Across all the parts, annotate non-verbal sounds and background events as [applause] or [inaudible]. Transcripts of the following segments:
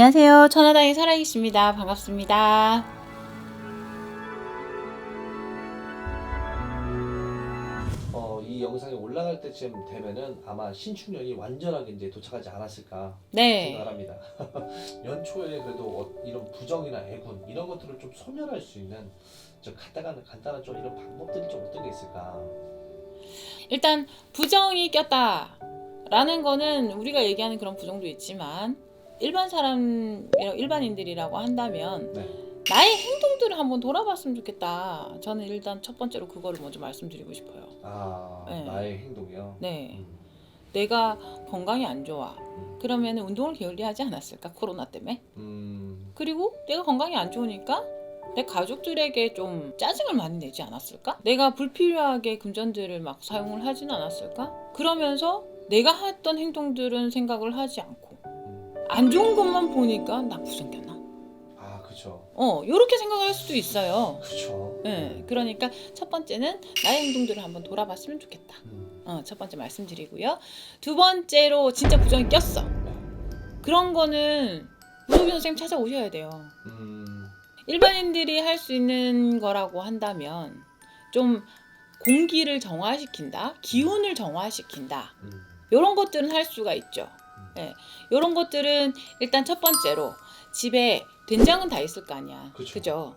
안녕하세요. 천하당의 사랑이십니다. 반갑습니다. 어, 이 영상이 올라갈 때쯤 되면은 아마 신축년이 완전하게 이제 도착하지 않았을까 네. 생각을 합니다. [laughs] 연초에 그래도 어- 이런 부정이나 애군 이런 것들을 좀 소멸할 수 있는 좀 간단한 간단한 좀 이런 방법들이 좀 어떤 게 있을까? 일단 부정이 꼈다라는 거는 우리가 얘기하는 그런 부정도 있지만 일반 사람 일반인들이라고 한다면 네. 나의 행동들을 한번 돌아봤으면 좋겠다. 저는 일단 첫 번째로 그거를 먼저 말씀드리고 싶어요. 아 네. 나의 행동이요. 네. 음, 내가 건강이 안 좋아. 음, 그러면 운동을 게을리하지 않았을까? 코로나 때문에. 음, 그리고 내가 건강이 안 좋으니까 내 가족들에게 좀 짜증을 많이 내지 않았을까? 내가 불필요하게 금전들을 막 사용을 하지는 않았을까? 그러면서 내가 했던 행동들은 생각을 하지 않고 음. 안 좋은 것만 보니까 나 부정겼나? 아 그렇죠. 어, 이렇게 생각할 수도 있어요. 그렇죠. 네, 그러니까 첫 번째는 나의 행동들을 한번 돌아봤으면 좋겠다. 음, 어, 첫 번째 말씀드리고요. 두 번째로 진짜 부정이 꼈어. 그런 거는 무속인 선생님 찾아오셔야 돼요. 음, 일반인들이 할 수 있는 거라고 한다면 좀 공기를 정화시킨다, 기운을 정화시킨다. 음, 이런 것들은 할 수가 있죠. 네, 이런 것들은 일단 첫 번째로 집에 된장은 다 있을 거 아니야. 그쵸. 그죠?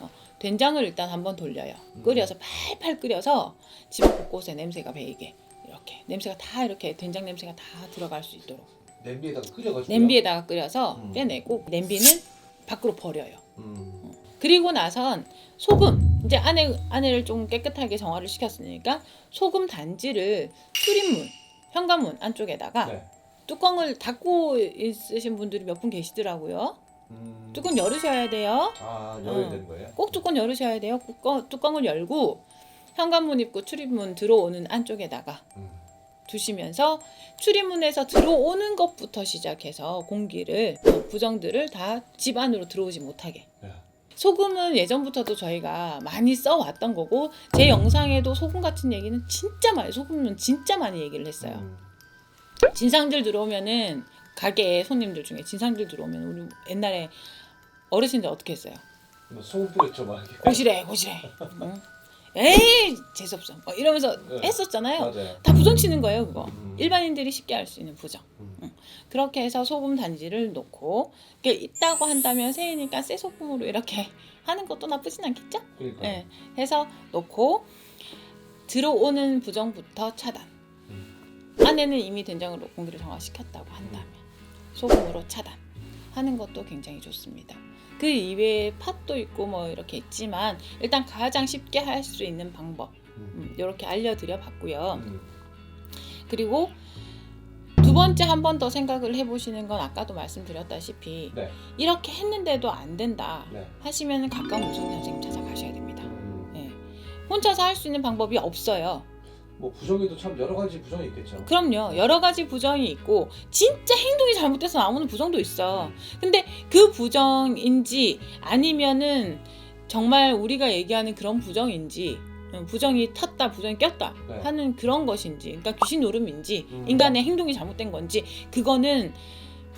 어, 된장을 일단 한번 돌려요. 음. 끓여서 팔팔 끓여서 집 곳곳에 냄새가 배이게 이렇게 냄새가 다 이렇게 된장 냄새가 다 들어갈 수 있도록 냄비에다가 끓여가지고. 냄비에다가 끓여서 음. 빼내고 냄비는 밖으로 버려요. 음, 그리고 나선 소금 이제 안에 안에를 좀 깨끗하게 정화를 시켰으니까 소금 단지를 출입문 현관문 안쪽에다가 네. 뚜껑을 닫고 있으신 분들이 몇 분 계시더라고요. 음, 뚜껑 열으셔야 돼요. 아 열어야 어. 되는 거예요? 꼭 뚜껑 열으셔야 돼요. 뚜껑, 뚜껑을 열고 현관문 입구 출입문 들어오는 안쪽에다가 음, 두시면서 출입문에서 들어오는 것부터 시작해서 공기를 어, 부정들을 다 집 안으로 들어오지 못하게 네. 소금은 예전부터도 저희가 많이 써왔던 거고 제 영상에도 소금 같은 얘기는 진짜 많이 소금은 진짜 많이 얘기를 했어요. 음, 진상들 들어오면은 가게에 손님들 중에 진상들 들어오면 우리 옛날에 어르신들 어떻게 했어요? 뭐 소금 뿌렸죠 막. 이렇게. 고시래 고시래. 응? 에이 재수없어. 뭐 이러면서 네. 했었잖아요. 맞아요. 다 부정 치는 거예요 그거. 음. 일반인들이 쉽게 할 수 있는 부정. 음. 그렇게 해서 소금 단지를 놓고 이게 있다고 한다면 새이니까 새 소금으로 이렇게 하는 것도 나쁘진 않겠죠? 그러니까. 네. 해서 놓고 들어오는 부정부터 차단. 음. 안에는 이미 된장으로 공기를 정화시켰다고 한다면 소금으로 차단. 하는 것도 굉장히 좋습니다. 그 이외에 팥도 있고 뭐 이렇게 있지만 일단 가장 쉽게 할 수 있는 방법 음. 이렇게 알려드려 봤고요. 음. 그리고 두 번째 한 번 더 생각을 해보시는 건 아까도 말씀드렸다시피 네. 이렇게 했는데도 안 된다 네. 하시면 가까운 무속 선생님 찾아가셔야 됩니다. 음. 네. 혼자서 할 수 있는 방법이 없어요. 뭐 부정에도 참 여러 가지 부정이 있겠죠. 그럼요. 여러 가지 부정이 있고 진짜 행동이 잘못돼서 나오는 부정도 있어. 근데 그 부정인지 아니면은 정말 우리가 얘기하는 그런 부정인지 음, 부정이 탔다, 부정이 꼈다 네. 하는 그런 것인지, 그러니까 귀신 노름인지 음. 인간의 행동이 잘못된 건지 그거는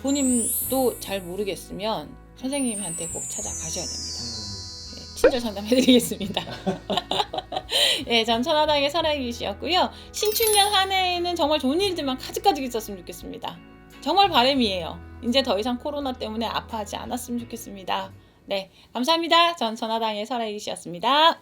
본인도 잘 모르겠으면 선생님한테 꼭 찾아가셔야 됩니다. 친절 상담해드리겠습니다. [laughs] 예, 전 천하당의 사랑이시였고요. 신축년 한 해에는 정말 좋은 일들만 가득가득 있었으면 좋겠습니다. 정말 바람이에요. 이제 더 이상 코로나 때문에 아파하지 않았으면 좋겠습니다. 네, 감사합니다. 전 천하당의 설아이시였습니다.